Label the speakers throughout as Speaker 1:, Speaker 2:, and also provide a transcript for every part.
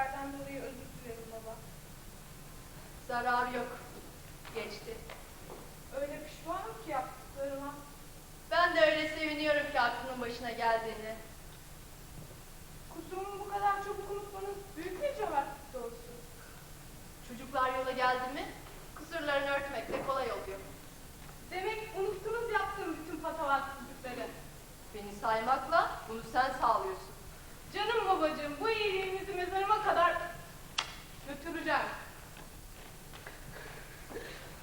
Speaker 1: şeylerden dolayı özür dilerim baba.
Speaker 2: Zarar yok. Geçti.
Speaker 1: Öyle pişmanım ki yaptıklarıma.
Speaker 2: Ben de öyle seviniyorum ki aklının başına geldiğini.
Speaker 1: Kusurumu bu kadar çabuk unutmanız büyük bir cömertlik doğrusu.
Speaker 2: Çocuklar yola geldi mi kusurlarını örtmek de kolay oluyor.
Speaker 1: Demek unuttunuz yaptığım bütün patavatsızlıkları.
Speaker 2: Beni saymakla bunu sen sağlıyorsun.
Speaker 1: Canım babacığım bu iyiliğinizi mezarıma kadar götüreceğim.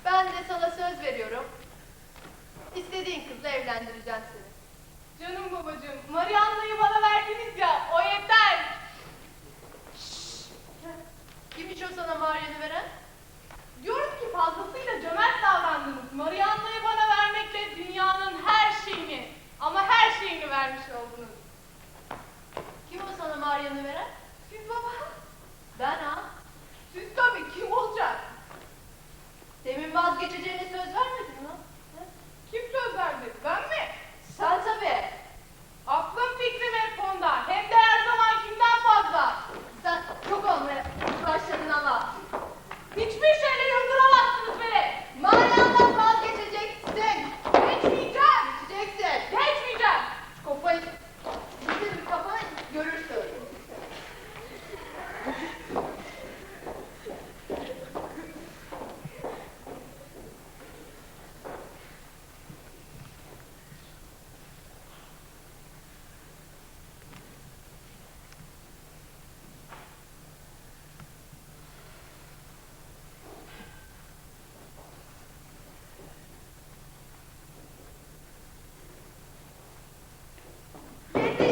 Speaker 2: Ben de sana söz veriyorum. İstediğin kızla evlendireceğim seni.
Speaker 1: Canım babacığım Marianna'yı bana verdiniz ya o yeter.
Speaker 2: Kimmiş o sana Maria'nı veren?
Speaker 1: Diyorum ki fazlasıyla cömert davrandınız. Marianna'yı bana vermekle dünyanın her şeyini ama her şeyini vermiş oldunuz.
Speaker 2: Kim o sana Maria'nı veren?
Speaker 1: Siz baba,
Speaker 2: Ben ha.
Speaker 1: siz tabii kim olacak?
Speaker 2: Demin vazgeçeceğine
Speaker 1: Thank you.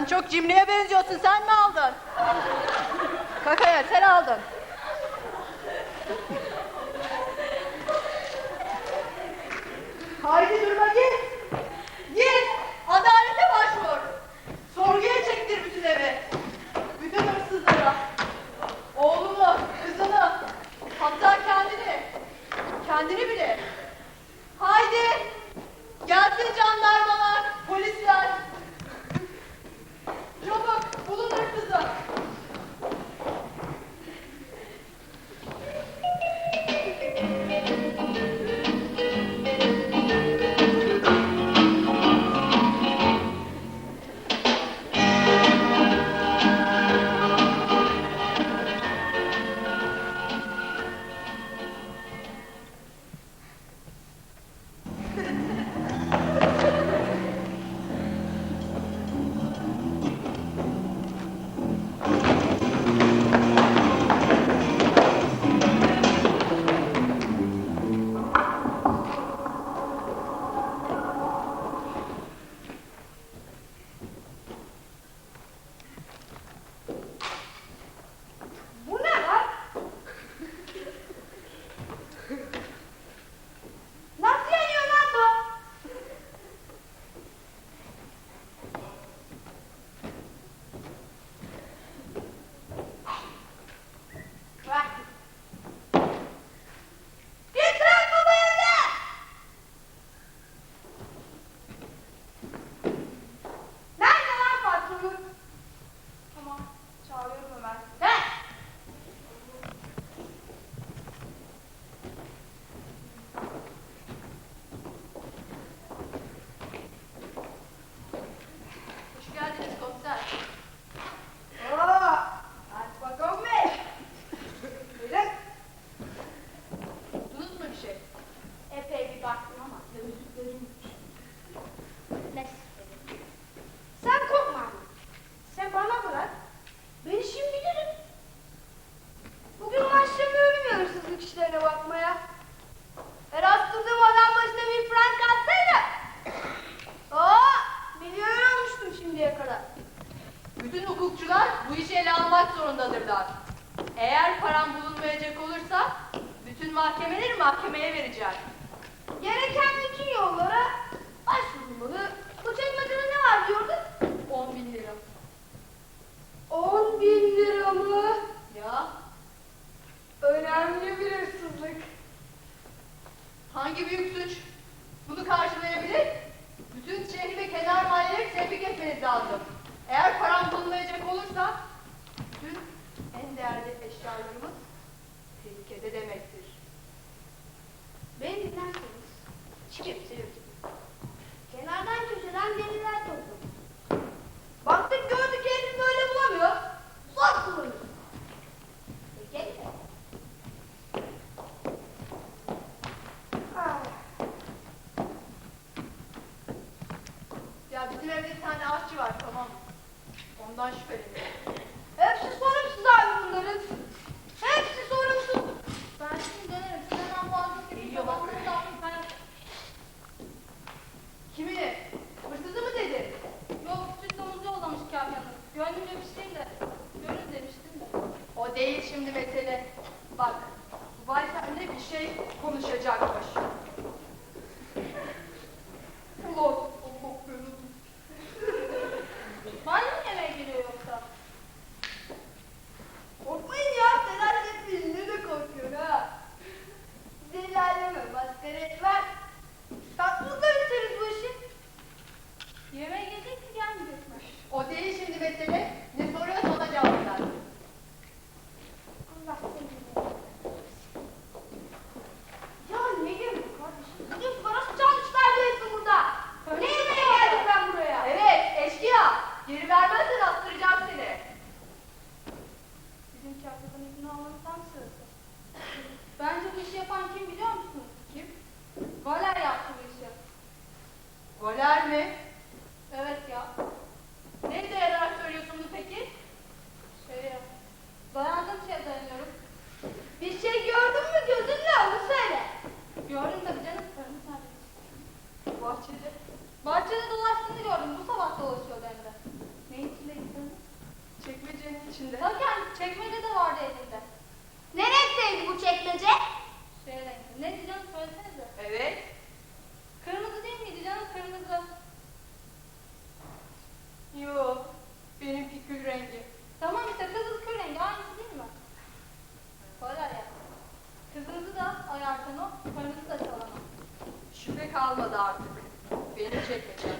Speaker 2: Sen çok cimriye benziyorsun. Sen mi aldın? Kakaya sen aldın. Hangi büyük suç?
Speaker 3: baş bölümü.
Speaker 2: spiritual kalmadı artık. Benim çekmecem.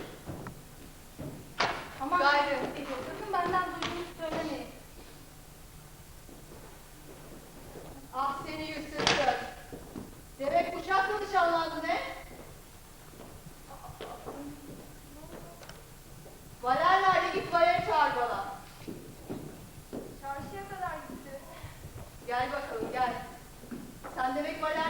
Speaker 3: Ama
Speaker 2: gayrı.
Speaker 3: E, sakın benden duyduğunuzu söylemeyin.
Speaker 2: Ah seni yüzsüz söz. Demek uçakla nişanlandı ne? Valerlerle git Valer'i çağır bana.
Speaker 4: Çarşıya kadar gitti.
Speaker 2: Gel bakalım gel. Sen demek
Speaker 1: Valer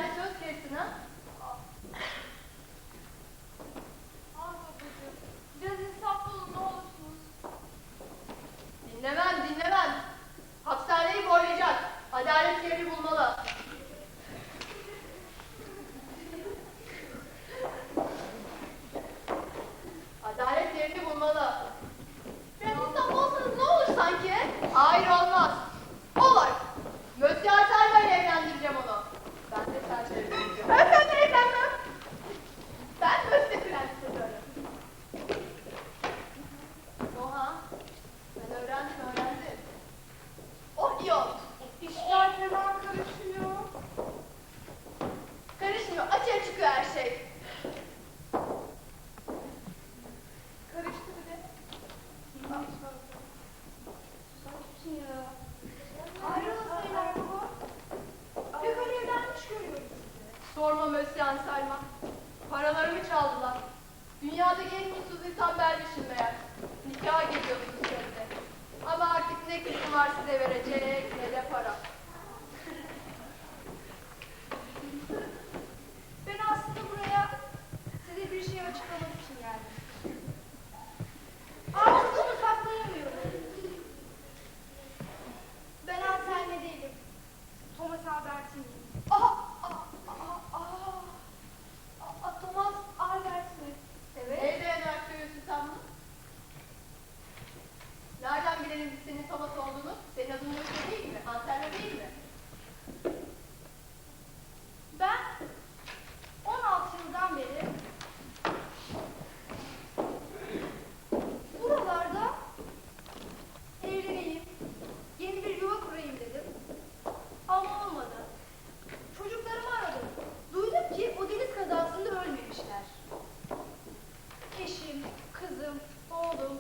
Speaker 1: them, hold
Speaker 2: them,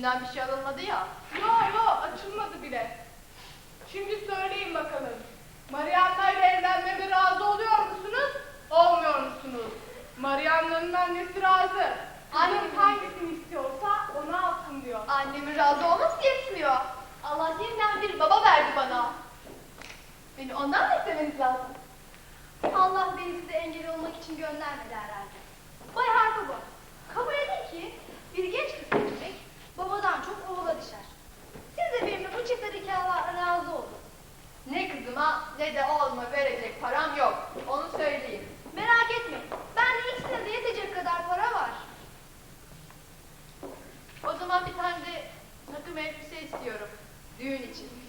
Speaker 2: İçinden bir şey alınmadı ya.
Speaker 1: Yo yo açılmadı bile. Şimdi söyleyin bakalım. Marianna ile evlenmeme razı oluyor musunuz? Olmuyor musunuz? Marianna'nın annesi razı. Annem hangisini istiyorsa onu alsın diyor.
Speaker 2: Annemin razı olması yetmiyor. Allah yeniden bir baba verdi bana. Beni ondan da istemeniz lazım.
Speaker 4: Allah beni size engel olmak için göndermedi herhalde.
Speaker 2: Dede oğluma verecek param yok. Onu söyleyeyim.
Speaker 4: Merak etme. Ben de ikisine de yetecek kadar para var.
Speaker 2: O zaman bir tane de takım elbise istiyorum. Düğün için.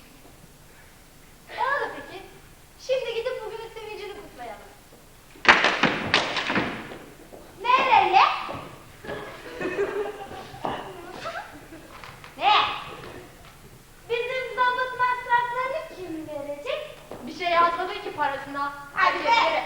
Speaker 4: 爱谁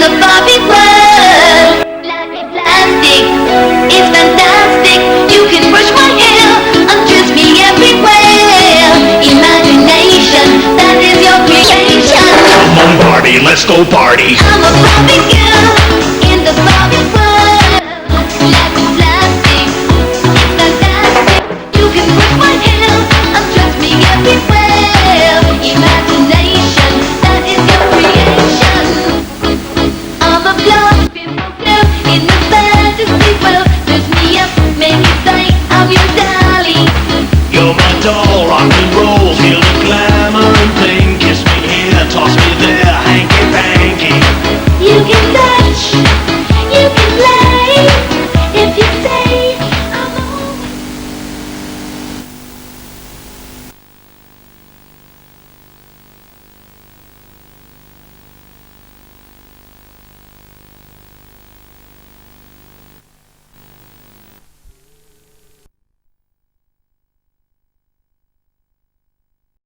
Speaker 4: a Barbie world. Life
Speaker 2: is plastic, it's fantastic. You
Speaker 1: can brush my hair undress me everywhere. Imagination,
Speaker 4: that is your creation. Come on, Barbie, let's go party. I'm
Speaker 2: a
Speaker 5: Barbie girl.